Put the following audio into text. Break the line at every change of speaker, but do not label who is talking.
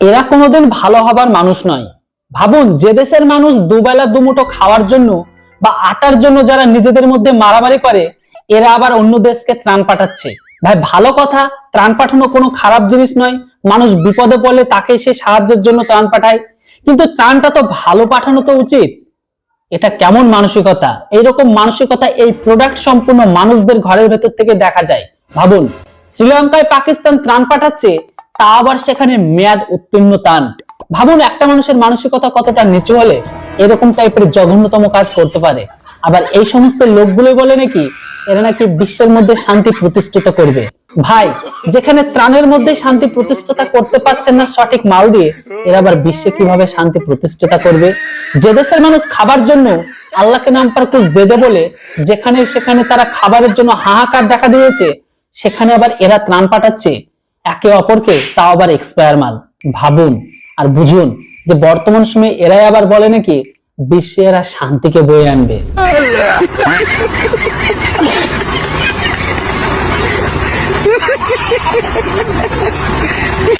এরা কোনোদিন ভালো হবার মানুষ নয়। ভাবুন, যে দেশের মানুষ দুবেলা দুমুঠো খাওয়ার জন্য বা আটার জন্য যারা নিজেদের মধ্যে মারামারি করে, এরা আবার অন্য দেশকে ত্রাণ পাঠাচ্ছে। ভাই, ভালো কথা, ত্রাণ পাঠানো কোনো খারাপ জিনিস নয়। মানুষ বিপদে পড়লে তাকে সে সাহায্যের জন্য ত্রাণ পাঠায়। কিন্তু ত্রাণটা তো ভালো পাঠানো তো উচিত। এটা কেমন মানসিকতা? এইরকম মানসিকতা এই প্রোডাক্ট সম্পূর্ণ মানুষদের ঘরের ভেতর থেকে দেখা যায়। ভাবুন, শ্রীলঙ্কায় পাকিস্তান ত্রাণ পাঠাচ্ছে তা আবার সেখানে মেয়াদ উত্তীর্ণ ত্রাণ ভাবুন, একটা মানুষের মানসিকতা কতটা নিচু হলে এরকম টাইপের জঘন্যতম কাজ করতে পারে। আবার এই সমস্ত লোকগুলোই বলে নাকি, এরা নাকি বিশ্বের মধ্যে শান্তি প্রতিষ্ঠিত করবে। ভাই, যেখানে ত্রাণের মধ্যে শান্তি প্রতিষ্ঠাতা করতে পারছেন না সঠিক মাল দিয়ে, এরা আবার বিশ্বে কীভাবে শান্তি প্রতিষ্ঠাতা করবে? যে দেশের মানুষ খাবার জন্য আল্লাহকে নাম পার কুছ দে দে বলে, যেখানে সেখানে তারা খাবারের জন্য হাহাকার দেখা দিয়েছে, সেখানে আবার এরা ত্রাণ পাঠাচ্ছে। একে অপরকে তাও আবার এক্সপায়ার মাল। ভাবুন আর বুঝুন যে বর্তমান সময়ে এরাই আবার বলে নাকি বিশ্বে এরা শান্তিকে বয়ে আনবে।